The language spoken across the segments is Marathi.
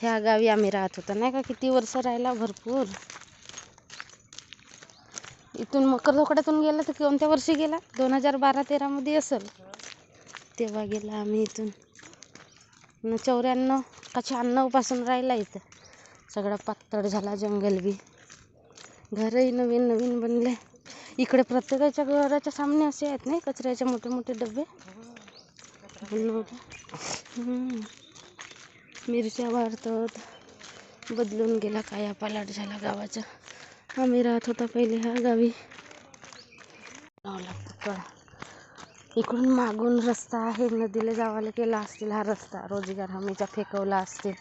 ह्या गावी आम्ही राहत होतो. नाही का? किती वर्ष राहिला भरपूर. इथून मकर धोकड्यातून गेला तर कोणत्या वर्षी गेला? दोन हजार बारा तेरामध्ये असेल. तेव्हा गेला आम्ही इथून. न चौऱ्याण्णव का शहाण्णवपासून राहिला इथं. सगळा पातळ झाला जंगल बी. घरही नवीन नवीन बनले. इकडे प्रत्येकाच्या घराच्या सामने असे आहेत नाही कचऱ्याचे मोठे मोठे डबे. बनवले. हम्म. मिरच्या वाढतात. बदलून गेला काया पालाट झाला गावाचा. आम्ही राहत होता पहिले ह्या गावी. पुतळा इकडून मागून रस्ता आहे. नदीला जावायला केला असतील हा रस्ता. रोजगार हमीचा फेकवला असतील.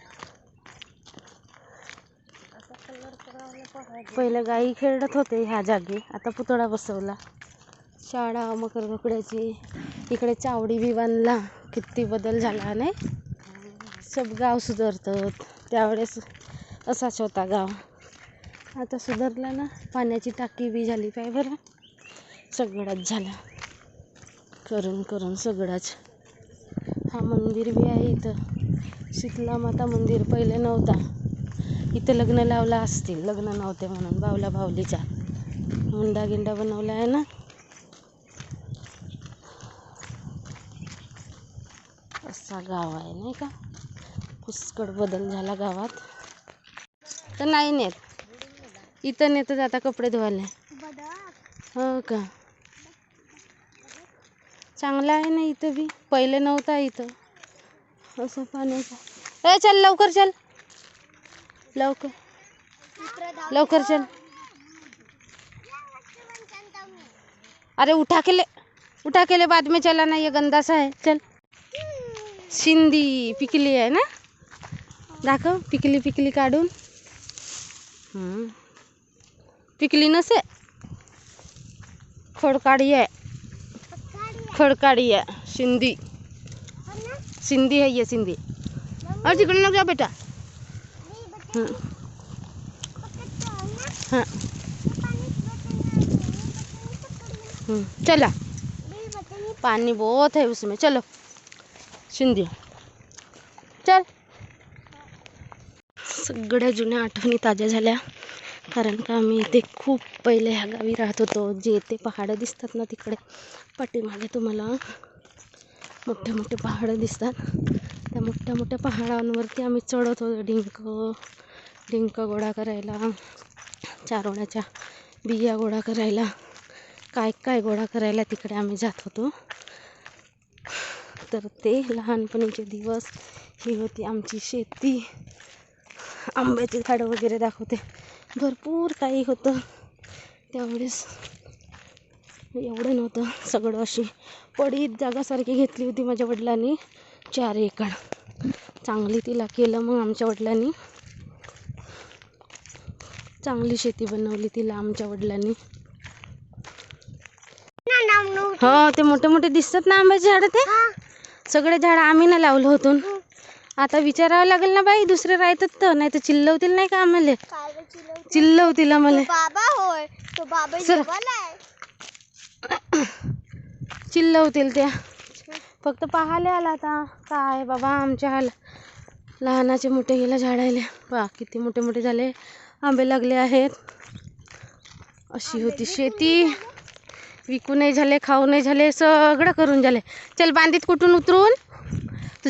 पहिले गाई खेळत होते ह्या जागी. आता पुतळा बसवला. शाळा मकर धोकड्याची इकडे चावडी बी बांधला. किती बदल झाला नाही? सब गाव सुधारतं त्यावेळेस असाच होता गाव. आता सुधारला ना पाण्याची टाकी बी झाली पाय बरं. सगळंच झालं. करून करून सगळंच. हा मंदिर बी आहे इथं. शीतला माता मंदिर पहिले नव्हता. इथं लग्न लावला असतील. लग्न नव्हते म्हणून बावला बावलीचा मुंडा गिंडा बनवला आहे ना. असा गाव आहे नाही का? पुष्कळ बदल झाला गावात. तर नाही नेत. इथं नेतच आता कपडे धुवायला. हो का? चांगलं आहे ना इथं बी. पहिले नव्हता इथं. असं पाण्याचा ए चल लवकर चल. लवकर. लवकर चल. अरे उठा केले. उठा केले बाद में चला ना ये गंदा सा है चल. सिंधी पिकली आहे ना? दाखव पिकली पिकली काढून. हम्म. पिकली नसे. खडकाळी आहे. खडकाळी आहे. सिंधी सिंधी है ये सिंधी और तिकडे नको जा बेटा. हं. हाँ. हं. चला. पानी बहुत है उसमें. चलो. सिंधी चल. सगळ्या जुन्या आठवणी ताज्या झाल्या. कारण का आम्ही इथे खूप पहिले ह्या गावी राहत होतो. जे ते पहाडं दिसतात ना तिकडे. पाठीमागे तुम्हाला मोठे मोठे पहाडं दिसतात. त्या मोठ्या मोठ्या पहाडांवरती आम्ही चढत होतो. डिंक डिंक गोळा करायला चारवण्याच्या बिया गोळा करायला काय काय गोळा करायला तिकडे आम्ही जात होतो. तर ते लहानपणीचे दिवस. ही होती आमची शेती. आंब्याची झाडं वगैरे दाखवते. भरपूर काही होतं. त्यावेळेस एवढं नव्हतं सगळं अशी पडीत जागासारखी घेतली होती माझ्या वडिलांनी. चार एकर. चांगली तिला केलं मग आमच्या वडिलांनी. चांगली शेती बनवली तिला आमच्या वडिलांनी. हो ते मोठे मोठे दिसतात ना आंब्याचे झाडं ते? सगळे झाडं आम्ही ना लावलं होतं आता विचारावं लागेल ना बाई दुसरे राहतात तर नाही तर चिल्लवतील नाही का आम्हाला? चिल्लवतील आम्हाला. बाबा होय तो बाबा सर. जेवायला चिल्लवतील त्या. फक्त पाहायला आला आता. काय बाबा आमच्या हाल लहानाचे मोठे गेला झाडायला. पहा किती मोठे मोठे झाले. आंबे लागले आहेत. अशी होती शेती. विकू नाही झाले खाऊ नाही झाले सगळं करून झाले. चल बांधीत कुठून उतरून?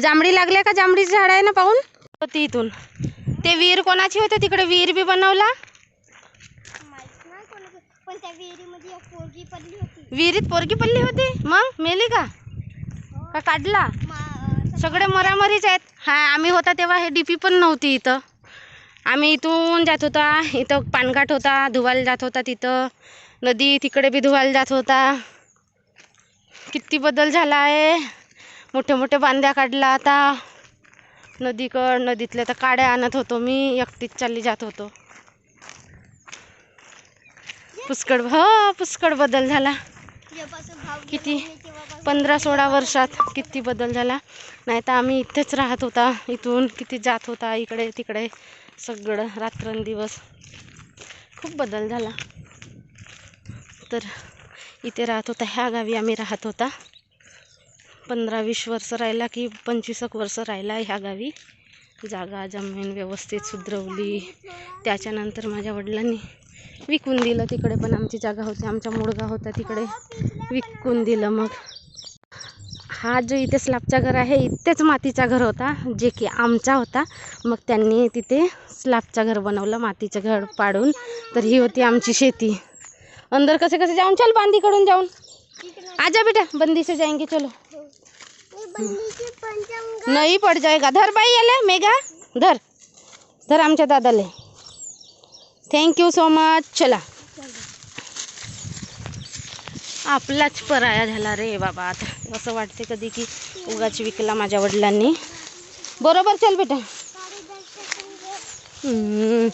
जांभळी लागल्या का? जांभळीचं झाड आहे ना पाहून? होती इथून. ते विहीर कोणाची होते? तिकडे विहीर बी बनवला? विहिरीत पोरगी पडली होती? मग? मेली का? का काढला? सगळे मरामरीच आहेत. हा आम्ही होता तेव्हा हे डीपी पण नव्हती इथं. आम्ही इथून जात होता. इथं पानघाट होता धुवायला जात होता तिथं. नदी तिकडे बी धुवायला जात होता. किती बदल झाला आहे. मोठे मोठे बांध्या काढला. आता नदीकड नदीतल्या तर काड्या आणत होतो मी. एकटीच चालली जात होतो. पुष्कळ हो पुष्कळ बदल झाला. किती? पंधरा सोळा वर्षात किती बदल झाला. नाही तर आम्ही इथेच राहत होता. इथून किती जात होता. इकडे तिकडे. सगळं रात्रंदिवस खूप बदल झाला. तर इथे राहत होता. ह्या गावी आम्ही राहत होता. पंधरा वीस वर्ष राहिला की पंचवीस एक वर्ष राहिला ह्या गावी. जागा जमीन व्यवस्थित सुधरवली. त्याच्यानंतर माझ्या वडिलांनी विकून दिलं तिकडे पण आमची जागा होती. आमचा मुळगा होता तिकडे विकून दिलं मग. हा जो इथे स्लॅबचा घर आहे इथेच मातीचा घर होता जे की आमचा होता. मग त्यांनी तिथे स्लॅबचा घर बनवलं मातीचं घर पाडून. तर ही होती आमची शेती. अंदर कसे कसे जाऊन? चल बांधीकडून जाऊन. आजा बेटा बंदी से जाएंगे चलो. नाही पड जाएगा। धर बाई आले मेघा, धर धर आमच्या दादाले। थँक्यू सो मच चला। आपलाच पराया झाला रे बाबा आता। असं वाटते कधी की उगाच विकला माझ्या वडिलांनी। बरोबर चल बेटा। हम्म.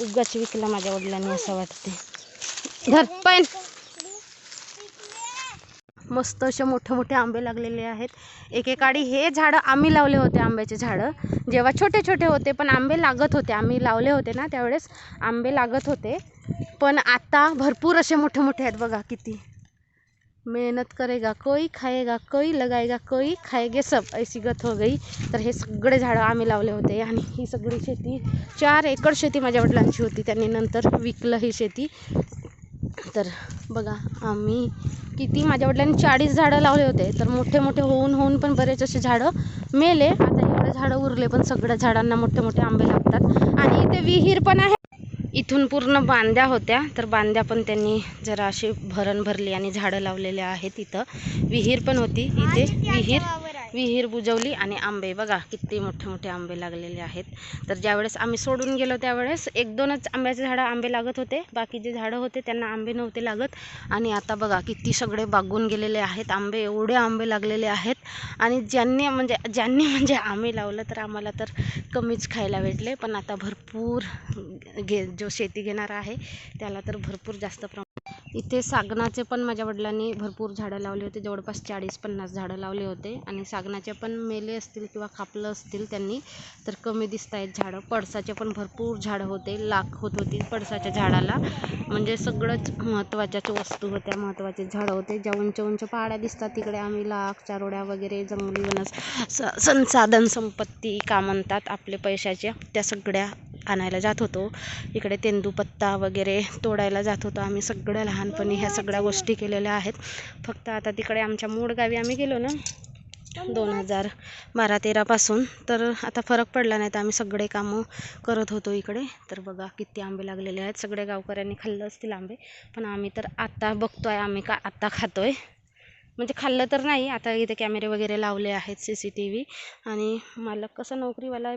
उगाच विकला माझ्या वडिलांनी असं वाटते धर पण मस्त असे मोठे मोठे आंबे लागलेले आहेत. एकेकाळी हे झाडं आम्ही लावले होते आंब्याचे झाडं. जेव्हा छोटे छोटे होते पण आंबे लागत होते. आम्ही लावले होते ना त्यावेळेस आंबे लागत होते. पण आता भरपूर असे मोठे मोठे आहेत बघा किती. मेहनत करेगा कोई खाएगा कोई लगाएगा कोई खाएगे सब. ऐसी गत हो गई. तर हे सगळे झाडं आम्ही लावले होते. आणि ही सगळी शेती चार एकर शेती माझ्या वडिलांची होती. त्यांनी नंतर विकलं ही शेती. तर बघा आम्ही किती माझ्या वडिलांनी चाळीस झाडं लावले होते. तर मोठे मोठे होऊन होऊन पण बरेच असे झाडं मेले. आता एवढे झाडं उरले पण सगळ्या झाडांना मोठे मोठे आंबे लागतात. आणि इथे विहीर पण आहे. इथून पूर्ण बांध्या होत्या. तर बांध्या पण त्यांनी जरा अशी भरण भरली आणि झाडं लावलेले आहेत इथं. विहीर पण होती. इथे विहीर. विहीर बुजवली आणि आंबे. बघा किती मोठे मोठे आंबे लागलेले आहेत. तर ज्यावेळेस आम्ही सोडून गेलो त्यावेळेस एक दोनच आंब्याचे झाडं आंबे लागत होते. बाकी जे झाडं होते त्यांना आंबे नव्हते लागत. आणि आता बघा किती सगळे बागून गेलेले आहेत. आंबे एवढे आंबे लागलेले आहेत. आणि ज्यांनी म्हणजे ज्यांनी म्हणजे आंबे लावलं तर आम्हाला तर कमीच खायला भेटले. पण आता भरपूर घे जो शेती घेणारा आहे त्याला तर भरपूर जास्त प्रमाणात इथे सागनाचे पण माझ्या वडिलांनी भरपूर झाडं लावली होती. जवळपास चाळीस पन्नास झाडं लावले होते. आणि सागनाचे पण मेले असतील किंवा खापलं असतील त्यांनी तर कमी दिसत आहेत झाडं. पळसाचे पण भरपूर झाडं होते. लाख होत होती पळसाच्या झाडाला. म्हणजे सगळंच महत्त्वाच्याच वस्तू होत्या महत्त्वाचे झाडं होते. ज्या उंच उंच पहाड्या दिसतात तिकडे आम्ही लाख चारोड्या वगैरे जंगली वनस स संसाधन संपत्ती का म्हणतात आपले पैशाच्या त्या सगळ्या आणायला जात होतो. इकडे तेंदूपत्ता वगैरे तोडायला जात होतो. आम्ही सगळ्या लहानपणी ह्या सगळ्या गोष्टी केलेल्या आहेत. फक्त आता तिकडे आमच्या मूळ गावी आम्ही गेलो ना दोन हजार बारा तेरापासून तर आता फरक पडला नाही तर आम्ही सगळे कामं करत होतो इकडे. तर बघा किती आंबे लागलेले आहेत. सगळे गावकऱ्यांनी खाल्लं असतील आंबे. पण आम्ही तर आता बघतोय आम्ही का आत्ता खातोय. म्हणजे खाल्लं तर नाही. आता इथे कॅमेरे वगैरे लावले आहेत सी सी टी व्ही. आणि मालक कसं नोकरीवाला आहे